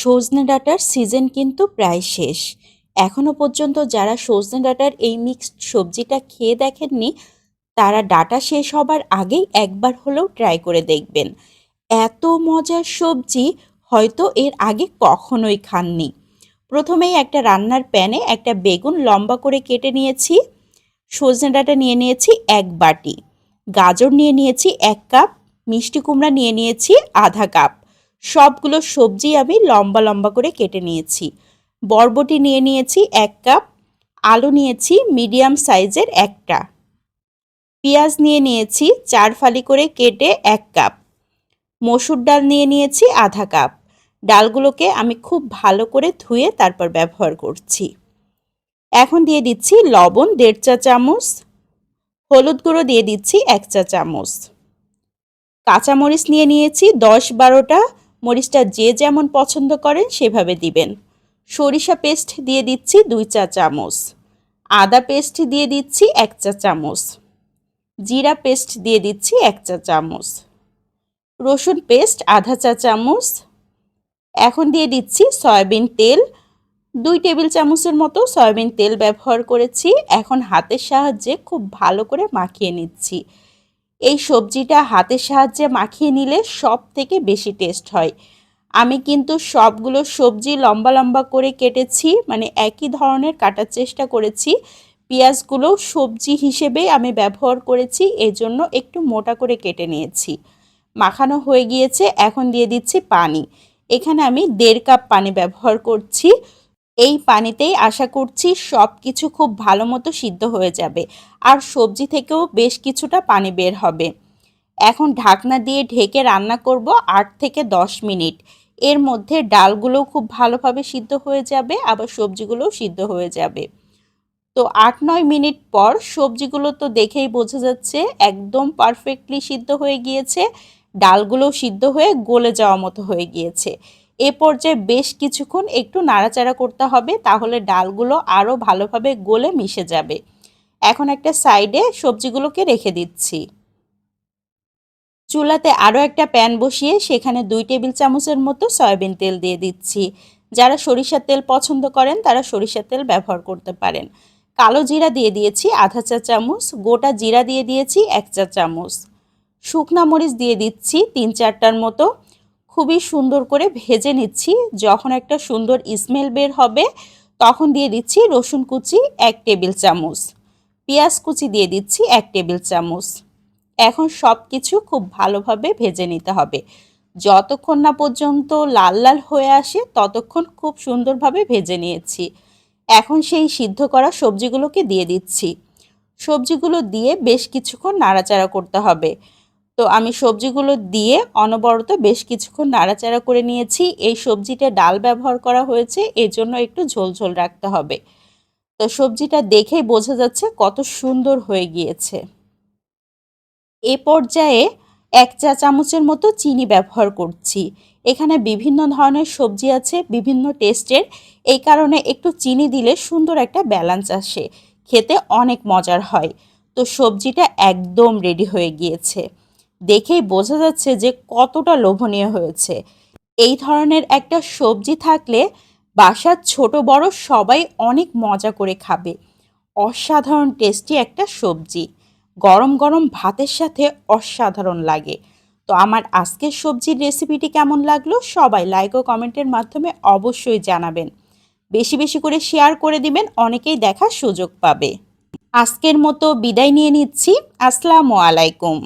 সজনে ডাটার সিজন কিন্তু প্রায় শেষ। এখনও পর্যন্ত যারা সজনে ডাটার এই মিক্সড সবজিটা খেয়ে দেখেননি, তারা ডাটা শেষ হবার আগেই একবার হলেও ট্রাই করে দেখবেন। এত মজার সবজি হয়তো এর আগে কখনোই খাননি। প্রথমেই একটা রান্নার প্যানে একটা বেগুন লম্বা করে কেটে নিয়েছি, সজনে ডাঁটা নিয়ে নিয়েছি এক বাটি, গাজর নিয়ে নিয়েছি এক কাপ, মিষ্টি কুমড়া নিয়ে নিয়েছি আধা কাপ। সবগুলো সবজি আমি লম্বা লম্বা করে কেটে নিয়েছি। বরবটি নিয়ে নিয়েছি এক কাপ, আলু নিয়েছি মিডিয়াম সাইজের একটা। পেঁয়াজ নিয়ে নিয়েছি চার ফালি করে কেটে এক কাপ। মসুর ডাল নিয়ে নিয়েছি আধা কাপ। ডালগুলোকে আমি খুব ভালো করে ধুয়ে তারপর ব্যবহার করছি। এখন দিয়ে দিচ্ছি লবণ দেড় চা চামচ, হলুদ গুঁড়ো দিয়ে দিচ্ছি এক চা চামচ। কাঁচামরিচ নিয়ে নিয়েছি দশ বারোটা মরিচটা যে যেমন পছন্দ করেন সেভাবে দিবেন। সরিষা পেস্ট দিয়ে দিচ্ছি দুই চা চামচ। আদা পেস্ট দিয়ে দিচ্ছি এক চা চামচ। জিরা পেস্ট দিয়ে দিচ্ছি এক চা চামচ। রসুন পেস্ট আধা চা চামচ। এখন দিয়ে দিচ্ছি সয়াবিন তেল। দুই টেবিল চামচের মতো সয়াবিন তেল ব্যবহার করেছি। এখন হাতের সাহায্যে খুব ভালো করে মাখিয়ে নিচ্ছি। এই সবজিটা হাতের সাহায্যে মাখিয়ে নিলে সব থেকে বেশি টেস্ট হয়। আমি কিন্তু সবগুলো সবজি লম্বা লম্বা করে কেটেছি মানে একই ধরনের কাটার চেষ্টা করেছি। পেঁয়াজগুলো সবজি হিসেবেই আমি ব্যবহার করেছি, এজন্য একটু মোটা করে কেটে নিয়েছি। মাখানো হয়ে গিয়েছে, এখন দিয়ে দিচ্ছি পানি। এখানে আমি দেড় কাপ পানি ব্যবহার করছি। এই পানিতেই আশা করছি সব কিছু খুব ভালো মতো সিদ্ধ হয়ে যাবে। আর সবজি থেকেও বেশ কিছুটা পানি বের হবে। এখন ঢাকনা দিয়ে ঢেকে রান্না করব আট থেকে দশ মিনিট। এর মধ্যে ডালগুলোও খুব ভালোভাবে সিদ্ধ হয়ে যাবে, আবার সবজিগুলোও সিদ্ধ হয়ে যাবে। তো আট নয় মিনিট পর সবজিগুলো তো দেখেই বোঝা যাচ্ছে একদম পারফেক্টলি সিদ্ধ হয়ে গিয়েছে। ডালগুলোও সিদ্ধ হয়ে গলে যাওয়া মতো হয়ে গিয়েছে। এ পর্যায়ে বেশ কিছুক্ষণ একটু নাড়াচাড়া করতে হবে, তাহলে ডালগুলো আরও ভালোভাবে গলে মিশে যাবে। এখন একটা সাইডে সবজিগুলোকে রেখে দিচ্ছি। চুলাতে আরও একটা প্যান বসিয়ে সেখানে দুই টেবিল চামচের মতো সয়াবিন তেল দিয়ে দিচ্ছি। যারা সরিষার তেল পছন্দ করেন, তারা সরিষার তেল ব্যবহার করতে পারেন। কালো জিরা দিয়ে দিয়েছি আধা চা চামচ, গোটা জিরা দিয়ে দিয়েছি এক চা চামচ। শুকনা মরিচ দিয়ে দিচ্ছি তিন চারটার মতো। খুবই সুন্দর করে ভেজে নিচ্ছি। যখন একটা সুন্দর স্মেল বের হবে, তখন দিয়ে দিচ্ছি রসুন কুচি এক টেবিল চামচ। পেঁয়াজ কুচি দিয়ে দিচ্ছি এক টেবিল চামচ। এখন সব কিছু খুব ভালোভাবে ভেজে নিতে হবে। যতক্ষণ না পর্যন্ত লাল লাল হয়ে আসে, ততক্ষণ খুব সুন্দরভাবে ভেজে নিয়েছি। এখন সেই সিদ্ধ করা সবজিগুলোকে দিয়ে দিচ্ছি। সবজিগুলো দিয়ে বেশ কিছুক্ষণ নাড়াচাড়া করতে হবে। তো আমি সবজিগুলো দিয়ে অনবরত বেশ কিছুক্ষণ নাড়াচাড়া করে নিয়েছি। এই সবজিটা ডাল ব্যবহার করা হয়েছে, এজন্য একটু ঝোল ঝোল রাখতে হবে। তো সবজিটা দেখেই বোঝা যাচ্ছে কত সুন্দর হয়ে গিয়েছে। এ পর্যায়ে এক চা চামচের মতো চিনি ব্যবহার করছি। এখানে বিভিন্ন ধরনের সবজি আছে, বিভিন্ন টেস্টের। এই কারণে একটু চিনি দিলে সুন্দর একটা ব্যালেন্স আসে। খেতে অনেক মজার হয়। তো সবজিটা একদম রেডি হয়ে গিয়েছে। দেখেই বোঝা যাচ্ছে যে কতটা লোভনীয় হয়েছে। এই ধরনের একটা সবজি থাকলে বাসার ছোট বড় সবাই অনেক মজা করে খাবে। অসাধারণ টেস্টি একটা সবজি। গরম গরম ভাতের সাথে অসাধারণ লাগে। তো আমার আজকের সবজির রেসিপিটি কেমন লাগল সবাই লাইক ও কমেন্টের মাধ্যমে অবশ্যই জানাবেন। বেশি বেশি করে শেয়ার করে দিবেন, অনেকেই দেখার সুযোগ পাবে। আজকের মতো বিদায় নিয়ে নিচ্ছি। আসসালামু আলাইকুম।